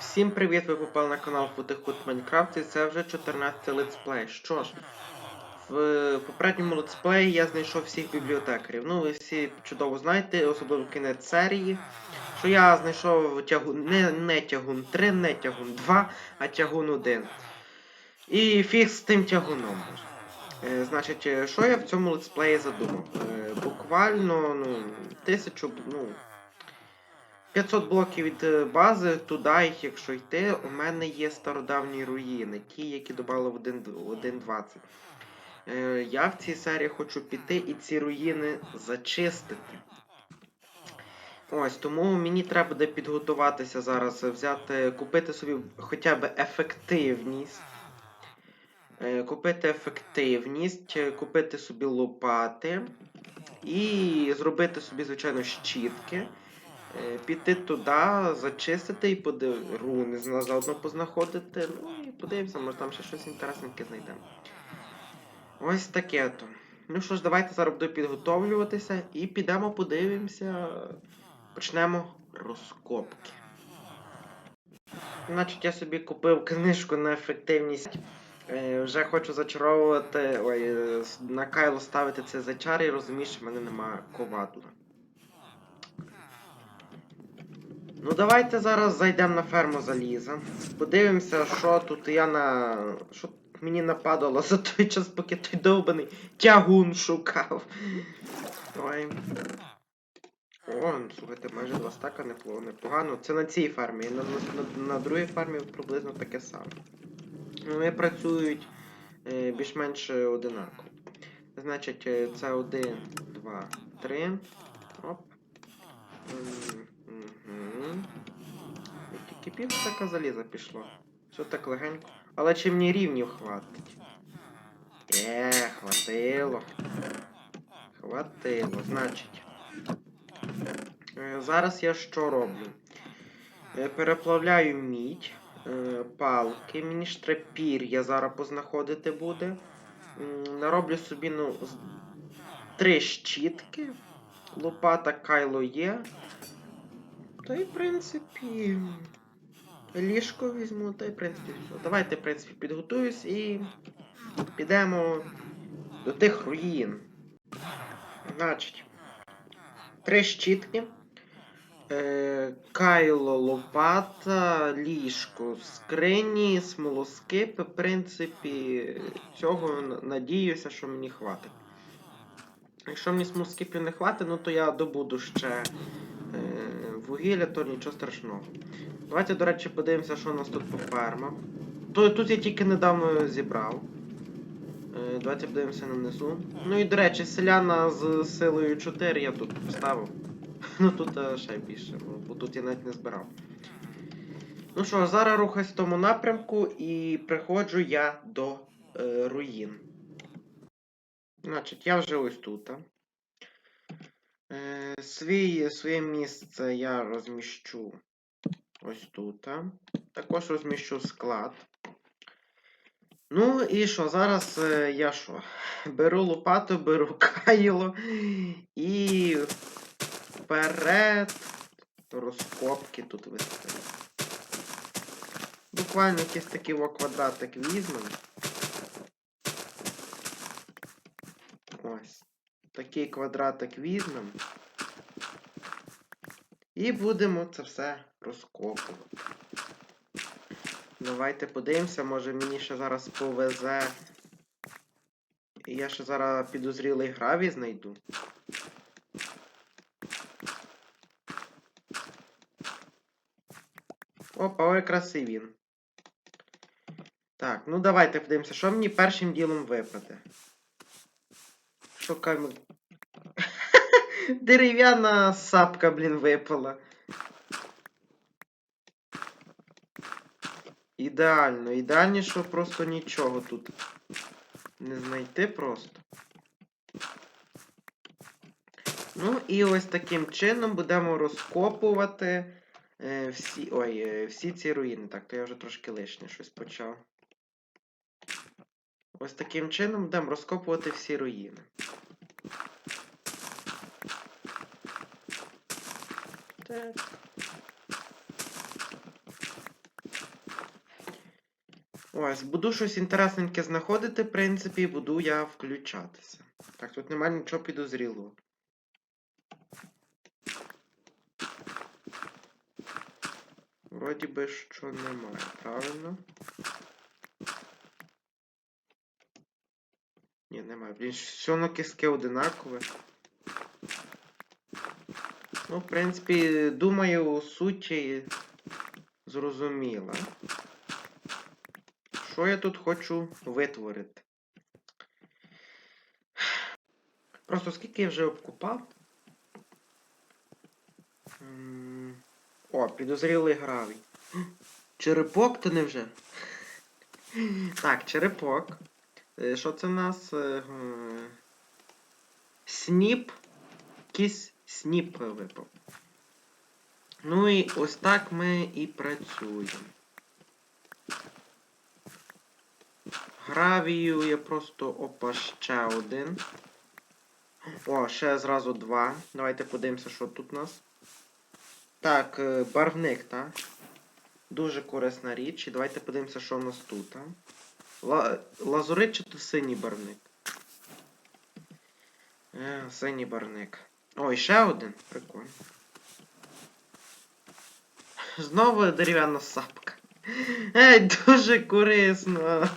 Всім привіт! Ви попали на канал Футихут Майнкрафт і це вже 14 летсплей. Що ж, в попередньому летсплеї я знайшов всіх бібліотекарів. Ну, ви всі чудово знаєте, особливо кінець серії, що я знайшов тягун, не, не тягун 3, не тягун 2, а тягун 1. І фіг з тим тягуном. Е, значить, е, що я в цьому летсплеї задумав? Е, буквально, ну, тисячу, ну. 500 блоків від е, бази, туди, якщо йти, у мене є стародавні руїни, ті, які додали в 1.20. Е, я в цій серії хочу піти і ці руїни зачистити. Ось, тому мені треба буде підготуватися зараз, взяти, купити собі хоча б ефективність. Е, Купити ефективність, е, купити собі лопати і зробити собі, звичайно, щітки. Е, Піти туди, зачистити і подив... руни заодно познаходити. Ну і подивимося, може там ще щось інтересненьке знайдемо. Ось таке то. Ну що ж, давайте зараз буду підготовлюватися і підемо подивимося. Почнемо розкопки. Значить, я собі купив книжку на ефективність. Е, вже хочу зачаровувати. Ой, е, на Кайло ставити це зачар і розумію, що в мене немає ковадла. Ну давайте зараз зайдемо на ферму заліза. Подивимося, що тут я на. Що мені нападало за той час, поки той довбаний тягун шукав. Ой. О, слухайте, майже два стака непло- непогано. Це на цій фермі. На, на, на, другій фермі приблизно таке саме. Вони працюють е, більш-менш одинаково. Значить, е, це один, два, три. Оп. І Тільки така заліза пішло. Все так легенько. Але чи мені рівнів хватить? Е, хватило. Хватило, значить. Е, Зараз я що роблю? Е, Переплавляю мідь, е, палки, мені ж треба пір'я зараз познаходити буде. Нароблю собі, ну, три щітки. Лопата кайло є. Та й, в принципі. Ліжко візьму, та й в принципі все. Давайте, в принципі, підготуюсь і підемо до тих руїн. Значить, три щітки. Е, кайло, лопата, ліжко, скрині, смолоскипи. В принципі, цього надіюся, що мені хватить. Якщо мені смолоскипів не хватить, ну то я добуду ще вугілля, то нічого страшного. Давайте, до речі, подивимося, що у нас тут по фермах. То, тут я тільки недавно зібрав. Е, давайте подивимося на низу. Ну і до речі, селяна з силою 4 я тут поставив. Ну тут е, ще більше, бо тут я навіть не збирав. Ну що, зараз рухаюсь в тому напрямку і приходжу я до е, руїн. Значить, я вже ось тут. Е, свій, своє місце я розміщу ось тут. Також розміщу склад. Ну і що, зараз е, я що? Беру лопату, беру кайло і вперед розкопки тут вести. Буквально якийсь такий квадратик візьмемо. Ось. Такий квадратик візьмемо. І будемо це все розкопувати. Давайте подивимося, може мені ще зараз повезе. Я ще зараз підозрілий гравій знайду. Опа, ой, і він. Так, ну давайте подивимося, що мені першим ділом випаде. Шукаємо. Дерев'яна сапка, блін, випала. Ідеально, ідеальніше просто нічого тут не знайти просто. Ну і ось таким чином будемо розкопувати е, всі. Ой, е, всі ці руїни. Так, то я вже трошки лишнє щось почав. Ось таким чином будемо розкопувати всі руїни. Так. Ось, буду щось інтересненьке знаходити, в принципі, буду я включатися. Так, тут немає нічого підозрілого. Вроді би, що немає, правильно? Ні, немає. Блін, все на киски одинакове. Ну, в принципі, думаю, суть її зрозуміла. Що я тут хочу витворити? Просто скільки я вже обкупав? О, підозрілий гравій. Черепок то не вже? Так, черепок. Е, Що це в нас? Е, Сніп. Якийсь сніп випав. Ну і ось так ми і працюємо. Гравію я просто опа ще один. О, ще зразу два. Давайте подивимося, що тут у нас. Так, е, барвник, так? Дуже корисна річ. І давайте подивимося, що у нас тут. А? Ла... Лазурит чи то синій барвник? Е, синій барвник. Ой, ще один. Прикольно. Знову дерев'яна сапка. Ей, дуже корисно.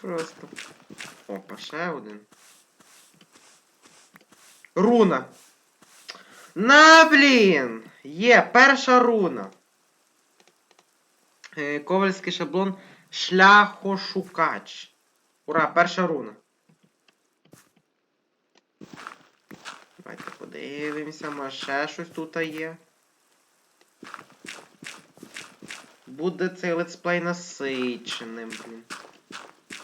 Просто. Опа, ще один. Руна. На, блін! Є, перша руна. Е, Ковальський шаблон шляхошукач. Ура, перша руна. Давайте подивимося, може ще щось тут є. Буде цей летсплей насиченим, блін.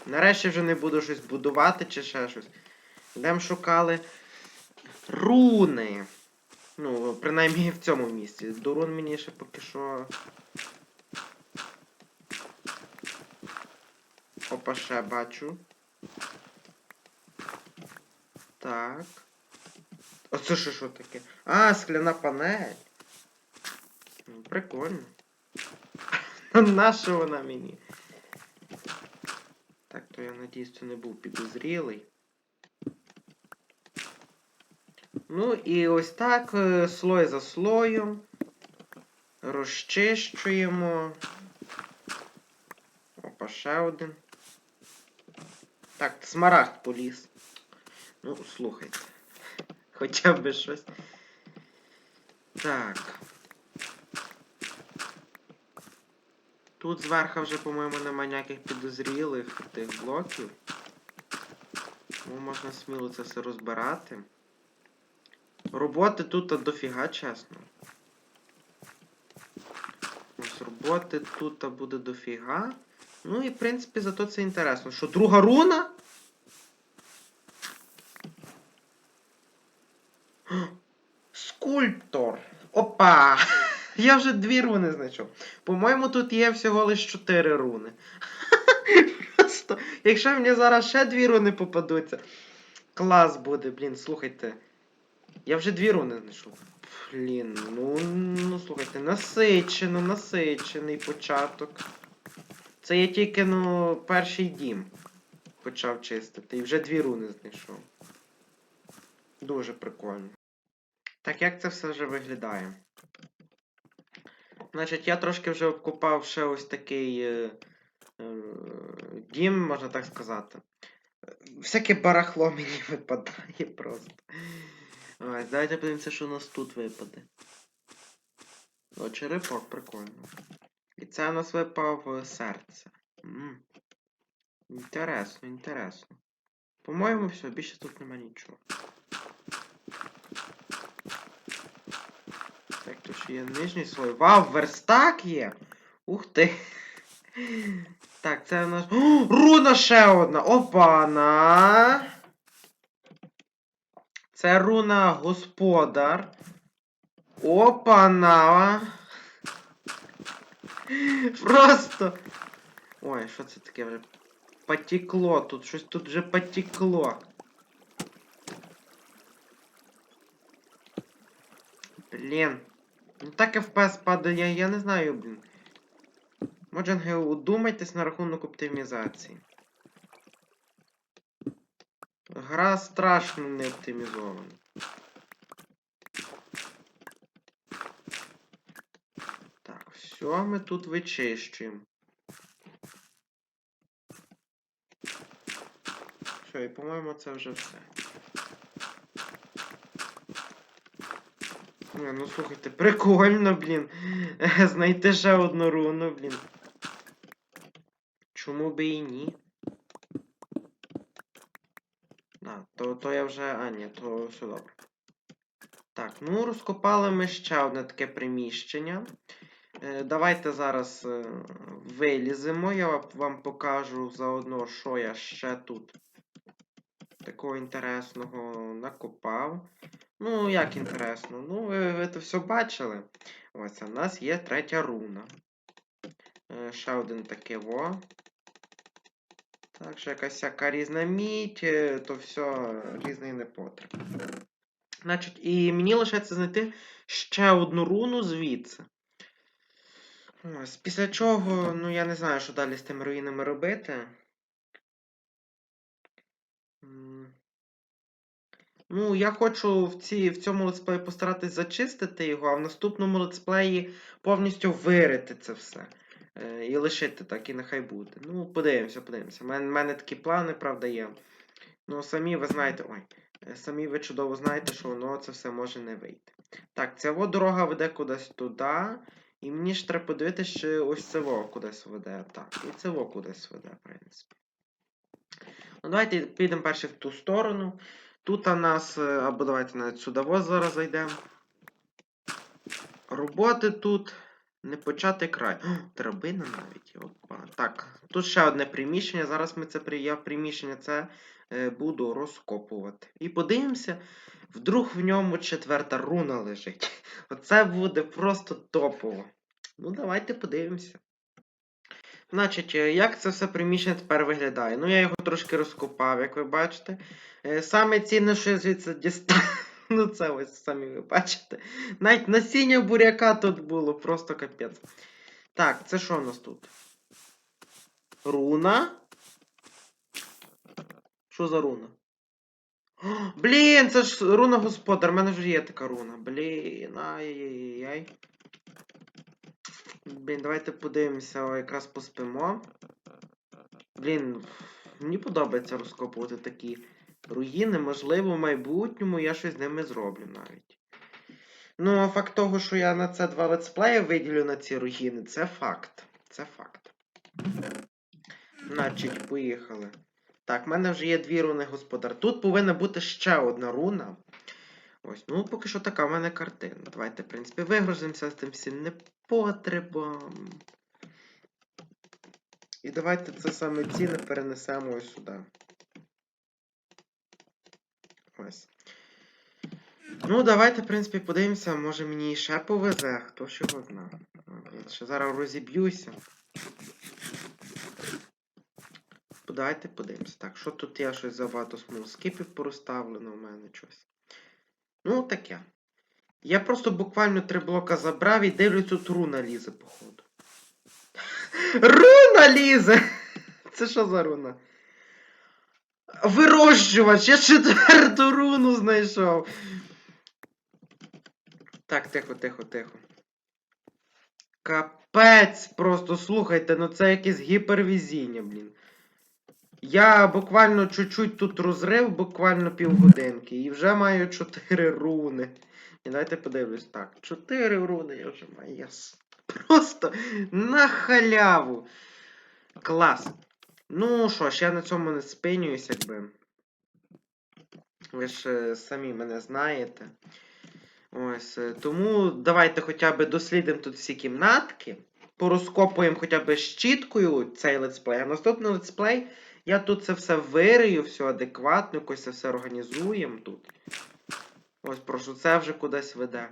Нарешті вже не буду щось будувати чи ще щось. Йдемо шукали руни. Ну, принаймні в цьому місці. До рун мені ще поки що. Опа, ще бачу. Так. Оце що що таке? А, скляна панель. Ну, Прикольно. Наша вона мені? Так, то я надіюсь, це не був підозрілий. Ну і ось так, е, слой за слоєм. Розчищуємо. Опа, ще один. Так, смарагд поліз. Ну, слухайте. Хоча б щось. Так. Тут зверху вже, по-моєму, немає ніяких підозрілих тих блоків. Тому можна сміло це все розбирати. Роботи тут дофіга, чесно. Ось роботи тут буде дофіга. Ну і в принципі зато це інтересно. Що, друга руна? Скульптор. Опа! Я вже дві руни знайшов. По-моєму, тут є всього лише чотири руни. Просто, якщо мені зараз ще дві руни попадуться. Клас буде, блін, слухайте. Я вже дві руни знайшов. Блін, ну, ну слухайте, насичено, насичений початок. Це я тільки, ну, перший дім почав чистити. І вже дві руни знайшов. Дуже прикольно. Так як це все вже виглядає? Значить, я трошки вже обкупав ще ось такий е, е, дім, можна так сказати. Всяке барахло мені випадає просто. Ось, давайте подивимося, що у нас тут випаде. О, черепок, прикольно. І це у нас випав е, серце. М. Інтересно, інтересно. По-моєму, все, більше тут нема нічого. Так, то ще є нижній слой. Вау, верстак є! Ух ти! Так, це у нас. Руна ще одна! Опана! Це руна господар. Опана! Просто. Ой, що це таке вже? Потекло тут, щось тут вже потекло. Блін. Ну так FPS падає, я, не знаю, блін. Моджанги, удумайтесь на рахунок оптимізації. Гра страшно не оптимізована. Так, все ми тут вичищуємо. Все, і по-моєму це вже все. Не, ну слухайте, прикольно, блін. Знайти ще одну руну, блін. Чому би і ні? А, то, то я вже. А, ні, то все добре. Так, ну розкопали ми ще одне таке приміщення. Е, давайте зараз е, виліземо. Я вам- покажу заодно, що я ще тут такого інтересного накопав. Ну, як інтересно? Ну, ви, ви це все бачили. Ось, в нас є третя руна. Е, ще один таке во. Так, ще якась всяка різна мідь, е, то все різний непотріб. Значить, і мені лишається знайти ще одну руну звідси. Ось, після чого, ну я не знаю, що далі з тими руїнами робити. Ну, я хочу в, ці, в цьому летсплеї постаратись зачистити його, а в наступному летсплеї повністю вирити це все. Е, і лишити так, і нехай буде. Ну, подивимося, подивимося. У мене, мене такі плани, правда, є. Ну, самі ви знаєте. Ой. е, Самі ви чудово знаєте, що воно це все може не вийти. Так, ця во дорога веде кудись туди. І мені ж треба подивитися, чи ось це во кудись веде. Так, і це во кудись веде, в принципі. Ну, давайте підемо перше в ту сторону. Тут у нас, е, або давайте навіть сюди во зараз зайдемо. Роботи тут не почати край. О, драбина навіть. Опа. Так, тут ще одне приміщення. Зараз ми це я приміщення це е, буду розкопувати. І подивимося, вдруг в ньому четверта руна лежить. Оце буде просто топово. Ну, давайте подивимося. Значить, е, як це все приміщення тепер виглядає? Ну, я його трошки розкопав, як ви бачите. Е, Саме цінне, що я звідси дістав. Ну, це ось самі ви бачите. Навіть насіння буряка тут було, просто капець. Так, це що у нас тут? Руна? Що за руна? Блін, це ж руна господар, в мене вже є така руна. Блін, ай-яй-яй. Блін, давайте подивимося, якраз поспимо. Блін, мені подобається розкопувати такі руїни, можливо, в майбутньому я щось з ними зроблю навіть. Ну, а факт того, що я на це два летсплеї виділю на ці руїни, це факт. Це факт. Значить, поїхали. Так, в мене вже є дві руни господар. Тут повинна бути ще одна руна. Ось, ну поки що така в мене картина. Давайте, в принципі, вигрузимося з тим всім непотребом. І давайте це саме цінне перенесемо ось сюди. Ось. Ну, давайте, в принципі, подивимося, може мені ще повезе, хто ж його знає. Ще зараз розіб'юся. Давайте подивимося. Так, що тут я щось забагато смолскипів порозставлено в мене щось. Ну, таке. Я просто буквально три блока забрав і дивлюсь, тут руна лізе, походу. Руна лізе! Це що за руна? Вирощувач! Я четверту руну знайшов. Так, тихо, тихо, тихо. Капець, просто слухайте, ну це якесь гіпервізіння, блін. Я буквально чуть-чуть тут розрив, буквально півгодинки, і вже маю 4 руни. І давайте подивлюсь. Так, 4 руни я вже маю. Яс. Просто на халяву. Клас. Ну що ж, я на цьому не спинююсь, якби. Ви ж е, самі мене знаєте. Ось. е, Тому давайте хоча б дослідимо тут всі кімнатки. Порозкопуємо хоча б щіткою цей летсплей. А наступний летсплей я тут це все вирию, все адекватно, якось це все організуємо тут. Ось, прошу, це вже кудись веде.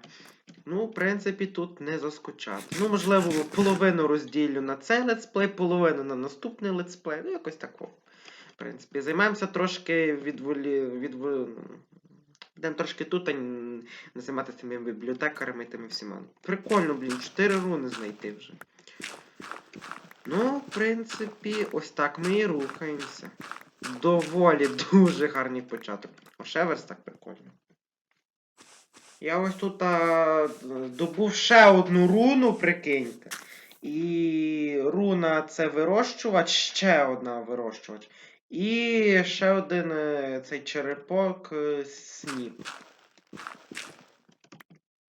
Ну, в принципі, тут не заскочати. Ну, можливо, половину розділю на цей летсплей, половину на наступний летсплей. Ну, якось такого. В принципі, займаємося трошки відволі... відволі... Будемо трошки тут а не займатися тими бібліотекарами і тими всіма. Прикольно, блін, 4 руни знайти вже. Ну, в принципі, ось так ми і рухаємося. Доволі дуже гарний початок. О, ще верстак прикольно. Я ось тут а, добув ще одну руну, прикиньте. І руна це вирощувач, ще одна вирощувач. І ще один е, цей черепок е, сніп.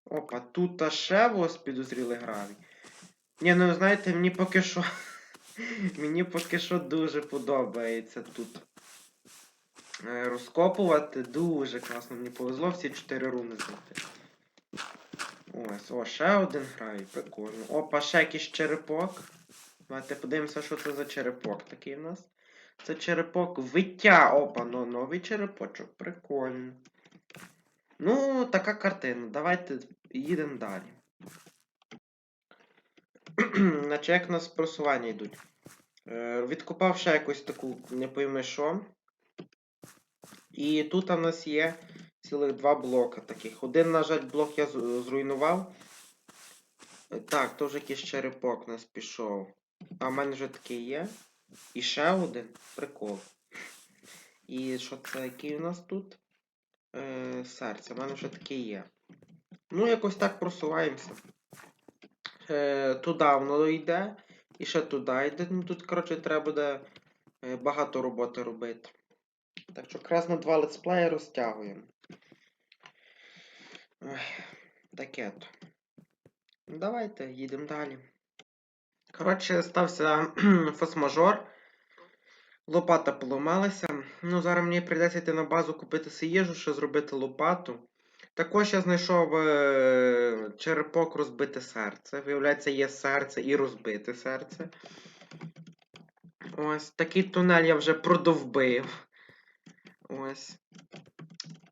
Опа, тут та ще ось підозріли гравій. Ні, ну знаєте, мені поки що. мені поки що дуже подобається тут. Е, Розкопувати дуже класно. Мені повезло всі чотири руни знайти. Ось, о, ще один гравій, прикольно. Опа, ще якийсь черепок. Давайте подивимося, що це за черепок такий в нас. Це черепок виття. Опа, ну новий черепочок. Прикольно. Ну, така картина. Давайте їдемо далі. Значить, як у нас просування йдуть? Е, відкопав ще якусь таку, не пойми що. І тут у нас є цілих два блока таких. Один, на жаль, блок я зруйнував. Так, то вже якийсь черепок у нас пішов. А в мене вже такий є. І ще один. Прикол. І що це, який у нас тут? Е, серце. У мене вже таке є. Ну, якось так просуваємося. Е, туди воно йде. І ще туди йде. Ну, тут, коротше, треба буде е, багато роботи робити. Так що якраз на два летсплеї розтягуємо. Таке то. Ну, Давайте, їдемо далі. Коротше, стався фосмажор. Лопата поламалася. Ну, зараз мені прийдеться йти на базу купити си їжу, ще зробити лопату. Також я знайшов е, черепок розбите серце. Виявляється, є серце і розбите серце. Ось такий тунель я вже продовбив. Ось.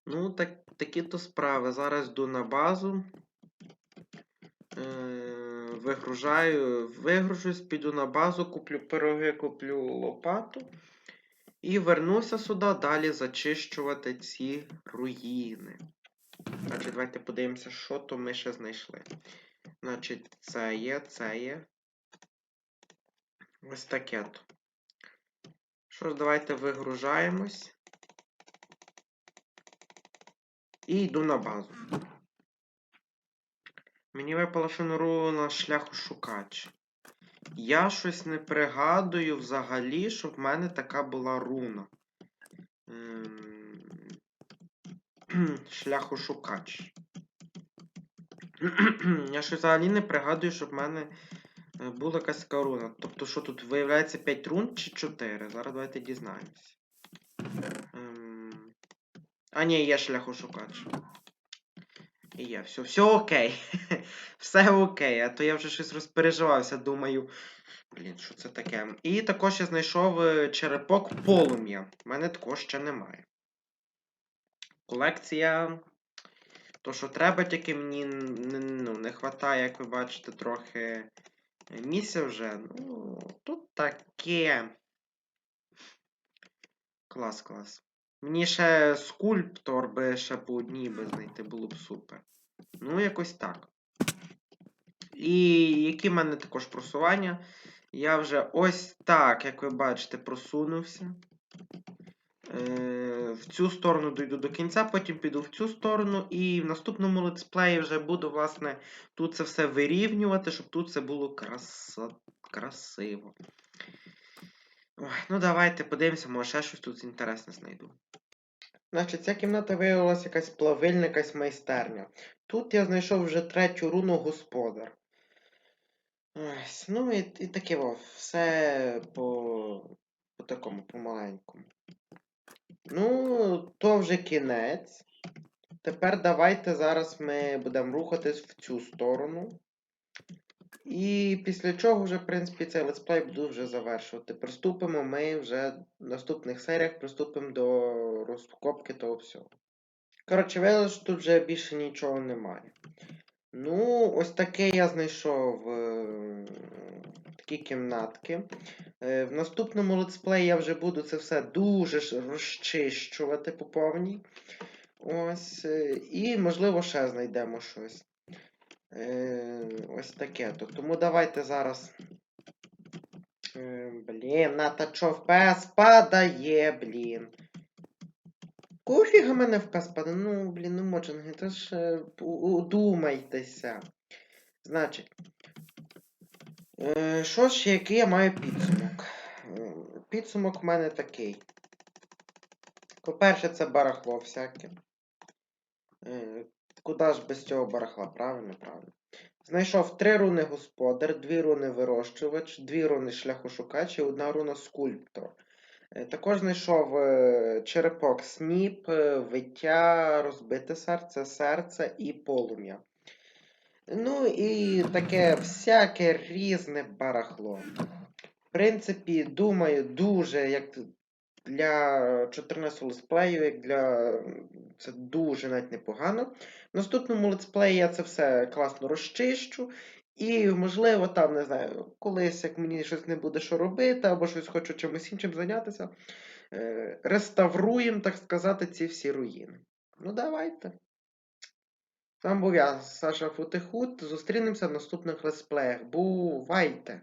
Ну, так, такі то справи. Зараз йду на базу. Е, вигружаю, вигружусь, піду на базу, куплю пироги, куплю лопату. І вернуся сюди далі зачищувати ці руїни. Значить, давайте подивимося, що то ми ще знайшли. Значить, це є, це є. Ось таке то. Що ж, давайте вигружаємось. І йду на базу. Мені випало шнуру на шляху шукач. Я щось не пригадую взагалі, щоб в мене така була руна. Ем, Шляхошукач. Я щось взагалі не пригадую, щоб в мене була якась така руна. Тобто, що тут виявляється 5 рун чи 4? Зараз давайте дізнаємось. А, ні, є шляхошукач. І є, все, все окей. Все окей, а то я вже щось розпереживався, думаю. Блін, що це таке? І також я знайшов е, черепок полум'я. У мене такого ще немає. Колекція. То, що треба, тільки мені ну, не вистачає, як ви бачите, трохи е, місця вже. Ну, тут таке. Клас, клас. Мені ще скульптор би ще по одній би знайти було б супер. Ну, якось так. І які в мене також просування? Я вже ось так, як ви бачите, просунувся. Е, в цю сторону дойду до кінця, потім піду в цю сторону, і в наступному летсплеї вже буду, власне, тут це все вирівнювати, щоб тут це було красиво. Ой, ну давайте подивимося, може ще щось тут інтересне знайду. Значить, ця кімната виявилася якась плавильна, якась майстерня. Тут я знайшов вже третю руну господар. Ось, ну і, і таке во, все по, по такому помаленькому. Ну, то вже кінець. Тепер давайте зараз ми будемо рухатись в цю сторону. І після чого вже, в принципі, цей летсплей буду вже завершувати. Приступимо ми вже в наступних серіях приступимо до розкопки того всього. Коротше, виявилося, що тут вже більше нічого немає. Ну, ось таке я знайшов е, такі кімнатки. Е, в наступному летсплеї я вже буду це все дуже розчищувати по повній. Ось. е, І, можливо, ще знайдемо щось. Е, ось таке. то. Тому давайте зараз Е, Блін, Ната чо ФПС падає, блін. Кофіга мене ФПС падає? Ну, блін, ну моджинги, то ж е, удумайтеся. Значить. Е, що ж, який я маю підсумок? Е, Підсумок в мене такий. По-перше, це барахло всяке. Куди ж без цього барахла? Правильно, правильно. Знайшов три руни господар, дві руни вирощувач, дві руни шляхошукач і одна руна скульптор. Е, Також знайшов е, черепок сніп, е, виття, розбите серце, серце і полум'я. Ну і таке всяке різне барахло. В принципі, думаю, дуже як для 14 летсплею, як для. Це дуже навіть непогано. В наступному летсплеї я це все класно розчищу. І, можливо, там, не знаю, колись, як мені щось не буде що робити, або щось хочу чимось іншим зайнятися, е, реставруємо, так сказати, ці всі руїни. Ну, давайте. З вами був я, Саша Футихут. Зустрінемося в наступних летсплеях. Бувайте!